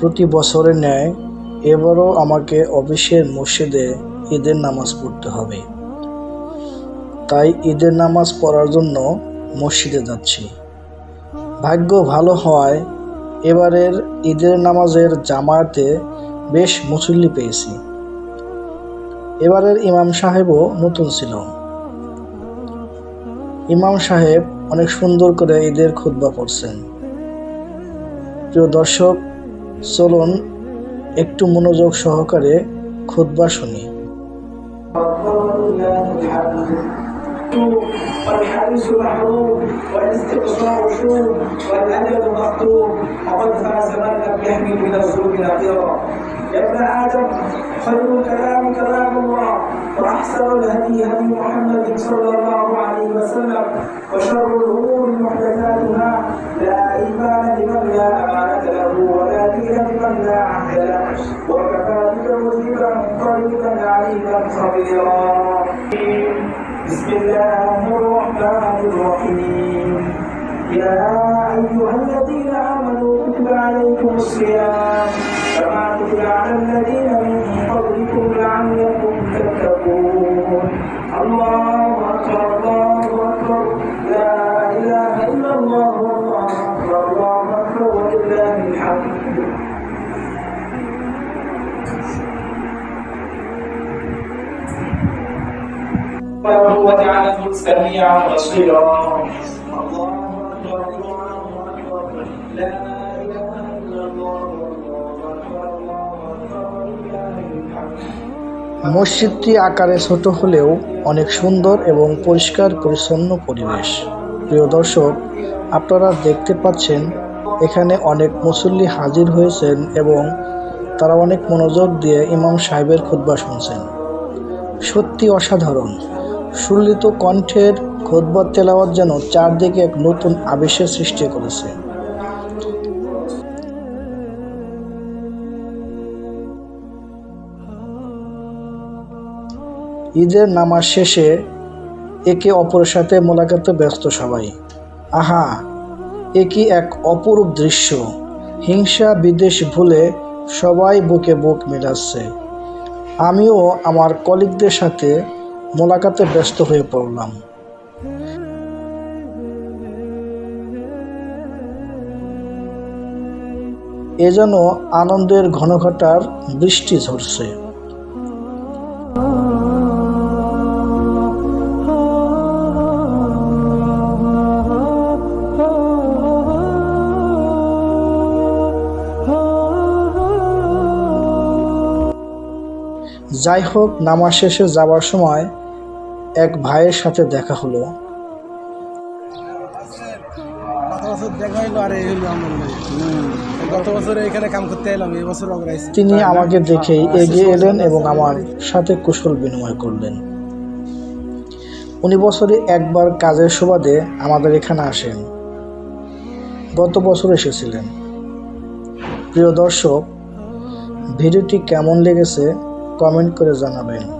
প্রতি বছরের ন্যায় এবারও আমাকে অফিসের মসজিদে ঈদের নামাজ পড়তে হবে। তাই ঈদের নামাজ পড়ার জন্য মসজিদে যাচ্ছি। ভাগ্য ভালো হওয়ায় এবারের ঈদের নামাজের জামায়াতে বেশ মুসল্লি পেয়েছি। এবারের ইমাম সাহেবও নতুন ছিল। ইমাম সাহেব অনেক সুন্দর করে ঈদের খুতবা পড়ছেন। প্রিয় দর্শক চলুন একটু মনোযোগ সহকারে খুতবা শুনি والحديث محروم والاستقصاء شوم والاجل مكتوب وقد فاز من لم يحمل من الذنوب نقيرا يا ابن ادم خير الكلام كلام الله واحسن الهدي هدي محمد صلى الله عليه وسلم وشر الامور قريبا عليما خبيرا بسم الله الرحمن الرحيم يا أيها الذين آمنوا كتب عليكم الصيام كما كتب على الذين وهو جعله سميعا بصيرا الله اكبر الله اكبر لا اله الا الله والله اكبر الله اكبر ولله الحمد মসজিদটি আকারে ছোট হলেও অনেক সুন্দর এবং পরিষ্কার পরিচ্ছন্ন পরিবেশ প্রিয় দর্শক আপনারা দেখতে পাচ্ছেন এখানে অনেক মুসল্লি হাজির হয়েছেন এবং তারা অনেক মনোযোগ দিয়ে ইমাম সাহেবের খুতবা শুনছেন সত্যি অসাধারণ সুললিত কণ্ঠের খোদবার তেলাওয়াত যেন চারদিকে এক নতুন আবেশের সৃষ্টি করেছে। ঈদের নামাজ শেষে একে অপরের সাথে মোলাকাতে ব্যস্ত সবাই। আহা, এ কি এক অপরূপ দৃশ্য। হিংসা বিদেশ ভুলে সবাই বুকে বুক মেলাচ্ছে। আমিও আমার কলিগদের সাথে মোলাকাতে ব্যস্ত হয়ে পড়লাম। এ যেন আনন্দের ঘনঘটার বৃষ্টি ঝরছে। যাই হোক, নামাজ শেষে যাওয়ার সময় এক ভাইয়ের সাথে দেখা হলো। দেখা তিনি আমাকে দেখেই এগিয়ে এলেন এবং আমার সাথে কুশল বিনিময় করলেন। উনি বছরে একবার কাজের সুবাদে আমাদের এখানে আসেন। গত বছর এসেছিলেন। প্রিয় দর্শক, ভিডিওটি কেমন লেগেছে কমেন্ট করে জানাবেন।